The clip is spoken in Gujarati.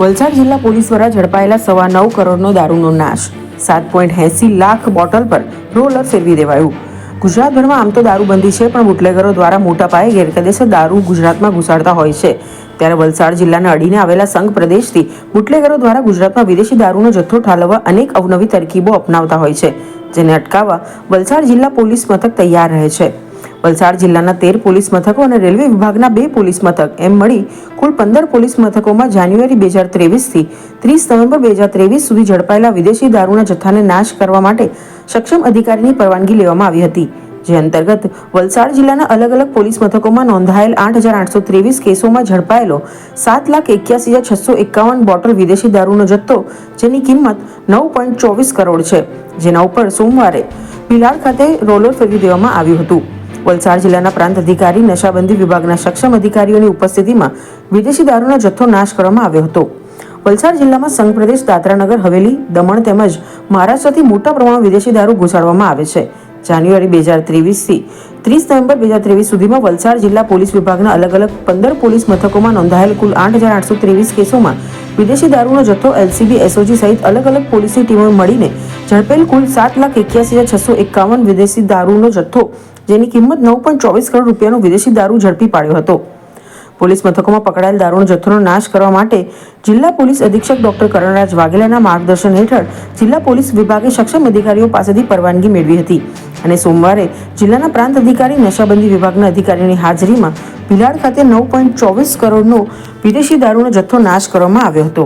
વલસાડ જિલ્લા પોલીસ દ્વારા ઝડપાયેલા સવા નવ કરોડનો દારૂનો નાશ. સાત પોઈન્ટ એંસી લાખ બોટલ પર રોલર ફેરવી દેવાયું. ગુજરાતભરમાં આમ તો દારૂબંધી છે, પણ બુટલેગરો દ્વારા મોટા પાયે ગેરકાયદેસર દારૂ ગુજરાતમાં ઘુસાડતા હોય છે. ત્યારે વલસાડ જિલ્લાને અડીને આવેલા સંઘ પ્રદેશથી બુટલેગરો દ્વારા ગુજરાતમાં વિદેશી દારૂનો જથ્થો ઠાલવવા અનેક અવનવી તરકીબો અપનાવતા હોય છે, જેને અટકાવવા વલસાડ જિલ્લા પોલીસ મથક તૈયાર રહે છે. વલસાડ જિલ્લાના તેર પોલીસ મથકો અને રેલવે વિભાગના બે પોલીસ મથક. એમ મળી, કુલ પંદર પોલીસ મથકોમાં જાન્યુઆરી બે હજાર ત્રેવીસથી ત્રીસ નવેમ્બર બે હજાર ત્રેવીસ સુધી ઝડપાયેલા વિદેશી દારૂના જથ્થાને નાશ કરવા માટે સક્ષમ અધિકારીની પરવાનગી લેવામાં આવી હતી. જે અંતર્ગત વલસાડ જિલ્લાના અલગ અલગ પોલીસ મથકોમાં નોંધાયેલ આઠ હજાર આઠસો ત્રેવીસ કેસોમાં ઝડપાયેલો સાત લાખ એક્યાસી હજાર છસો એકાવન બોટલ વિદેશી દારૂનો જથ્થો, જેની કિંમત નવ પોઈન્ટ ચોવીસ કરોડ છે, જેના ઉપર સોમવારે ભીલાડ ખાતે રોલર ફેરવી દેવામાં આવ્યું હતું. વલસાડ જિલ્લાના પ્રાંત અધિકારી, નશાબંધી વિભાગના સક્ષમ અધિકારીઓની ઉપસ્થિતિમાં વિદેશી દારૂનો જથ્થો નાશ કરવામાં આવ્યો હતો. વલસાડ જિલ્લામાં સંઘ પ્રદેશ દાદરાનગર, હવેલી, દમણ તેમજ મહારાષ્ટ્રથી મોટા પ્રમાણમાં વિદેશી દારૂ ઘુસાડવામાં આવે છે. જાન્યુઆરી બે હજાર ત્રેવીસથી ત્રીસ નવેમ્બર બે હજાર ત્રેવીસ સુધીમાં વલસાડ જિલ્લા પોલીસ વિભાગના અલગ અલગ પંદર પોલીસ મથકોમાં નોંધાયેલ કુલ આઠ હજાર આઠસો ત્રેવીસ કેસોમાં વિદેશી દારૂનો જથ્થો એલસીબી, એસઓજી સહિત અલગ અલગ પોલીસની ટીમો મળીને ઝડપેલ કુલ સાત લાખ એક્યાસી હજાર છસો એકાવન વિદેશી દારૂનો જથ્થો જેની કિંમત નવ પોઈન્ટ ચોવીસ કરોડ રૂપિયાનો વિદેશી દારૂ ઝડપી પાડ્યો હતો. પોલીસ મથકોમાં પકડાયેલ દારૂનો જથ્થોનો નાશ કરવા માટે જિલ્લા પોલીસ અધિક્ષક ડોક્ટર કરણરાજ વાઘેલાના માર્ગદર્શન હેઠળ જિલ્લા પોલીસ વિભાગે સક્ષમ અધિકારીઓ પાસેથી પરવાનગી મેળવી હતી. અને સોમવારે જિલ્લાના પ્રાંત અધિકારી, નશાબંધી વિભાગના અધિકારીઓની હાજરીમાં ભિલાડ ખાતે નવ પોઈન્ટ ચોવીસ કરોડનો વિદેશી દારૂનો જથ્થો નાશ કરવામાં આવ્યો હતો.